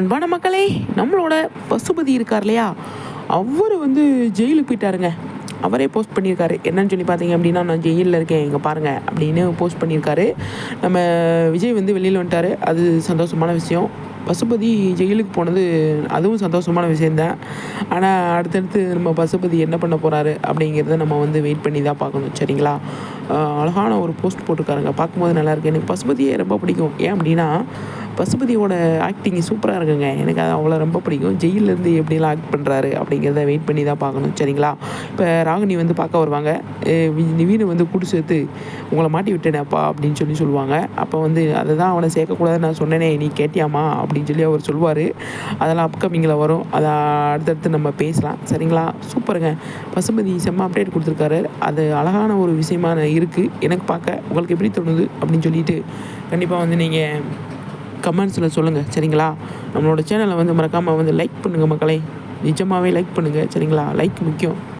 அன்பான மக்களே நம்மளோட பசுபதி இருக்கார் இல்லையா? அவர் வந்து ஜெயிலுக்கு போயிட்டாருங்க. அவரே போஸ்ட் பண்ணியிருக்காரு. என்னன்னு சொல்லி பார்த்தீங்க அப்படின்னா நான் ஜெயிலில் இருக்கேன் இங்கே பாருங்கள் அப்படின்னு போஸ்ட் பண்ணியிருக்காரு. நம்ம விஜய் வந்து வெளியில் வந்துட்டார். அது சந்தோஷமான விஷயம். பசுபதி ஜெயிலுக்கு போனது அதுவும் சந்தோஷமான விஷயந்தான் ஆனால் அடுத்தடுத்து நம்ம பசுபதி என்ன பண்ண போகிறாரு அப்படிங்கிறத நம்ம வந்து வெயிட் பண்ணி தான் பார்க்கணும் சரிங்களா? அழகான ஒரு போஸ்ட் போட்டிருக்காருங்க. பார்க்கும்போது நல்லாயிருக்கு எனக்கு பசுபதியே ரொம்ப பிடிக்கும். ஏன் அப்படின்னா பசுபதியோட ஆக்டிங் சூப்பராக இருக்குங்க. எனக்கு அது அவ்வளோ ரொம்ப பிடிக்கும். ஜெயிலேருந்து எப்படிலாம் ஆக்ட் பண்ணுறாரு அப்படிங்கிறத வெயிட் பண்ணி தான் பார்க்கணும். சரிங்களா? இப்போ ராகினி வந்து பார்க்க வருவாங்க. அஹ் நிவீனை வந்து கூட்டு சேர்த்து உங்களை மாட்டி விட்டேனேப்பா அப்படின்னு சொல்லி சொல்லுவாங்க. அப்போ வந்து அதை தான் அவனை சேர்க்கக்கூடாதுன்னு நான் சொன்னேனே நீ கேட்டியாமா அப்படின்னு சொல்லி அவர் சொல்லுவார். அதெல்லாம் அப்கமிங்கில் வரும். அதை அடுத்தடுத்து நம்ம பேசலாம். சரிங்களா? சூப்பருங்க. பசுபதி செம்ம அப்டேட் கொடுத்துருக்காரு. அது அழகான ஒரு விஷயமா இருக்குது எனக்கு பார்க்க. உங்களுக்கு எப்படி தோணுது அப்படின்னு சொல்லிட்டு கண்டிப்பாக வந்து நீங்கள் கமெண்ட்ஸில் சொல்லுங்கள் சரிங்களா? நம்மளோட சேனலை வந்து மறக்காமல் வந்து லைக் பண்ணுங்கள் மக்களே. நிஜமாகவே லைக் பண்ணுங்கள் சரிங்களா? லைக் முக்கியம்.